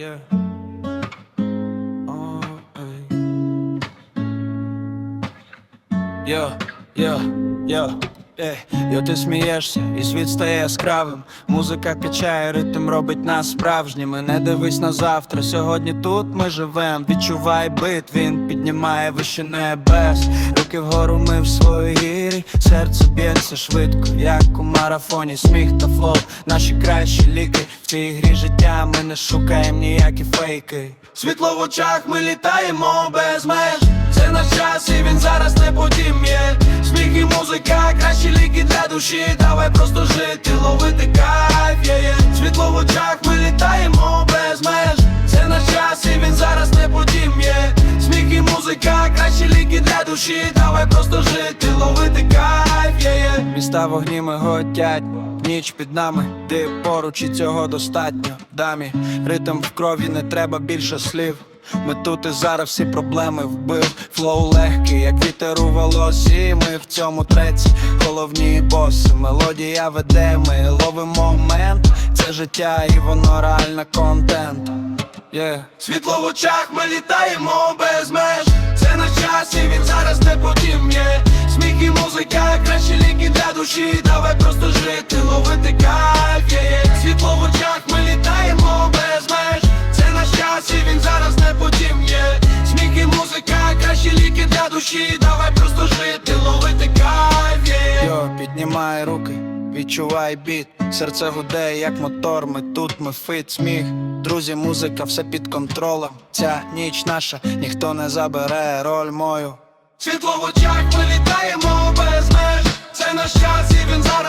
Yeah. Oh, ey. Йо, йо, йо, ей, йо, ти смієшся, і світ стає яскравим. Музика качає, ритм робить нас справжніми. Не дивись на завтра, сьогодні тут ми живем. Відчувай бит, він піднімає вище небес. Руки вгору ми в своїй гірі, серце б'ється швидко, як у марафоні, сміх та флоу, наші кращі ліки. В цій грі життя ми не шукаємо ніякі фейки. Світло в очах, ми літаємо без меж. Це наш час, і він зараз не потім є. Сміх і музика, кращі ліки для душі. Давай просто жити, ловити кайф, є, є. Світло в очах, ми літаємо І кращі ліки для душі. Давай просто жити, ловити кайф, є, є. Міста вогніми готять. Ніч під нами, ти поруч і цього достатньо. Дамі, ритм в крові, не треба більше слів. Ми тут і зараз всі проблеми вбив. Флоу легкий, як вітер у волосі. Ми в цьому треці, головні боси. Мелодія веде, ми ловимо момент. Це життя і воно реально контент. Yeah. Світло в очах, ми літаємо без меж. Час, і він зараз не потім є. Сміх і музика, кращі ліки для душі. Давай просто жити, ловити кайф, є. Світло в очах, ми літаємо без меж. Це наш час, і він зараз не потім є. Сміх і музика, кращі ліки для душі. Давай просто жити, ловити кайф, є. Йо, піднімай руки. Відчувай біт, серце гуде, як мотор, ми тут, ми фит, сміх. Друзі, музика, все під контролем. Ця ніч наша, ніхто не забере роль мою. Світло в очах, ми літаємо без меж. Це наш час, і він зараз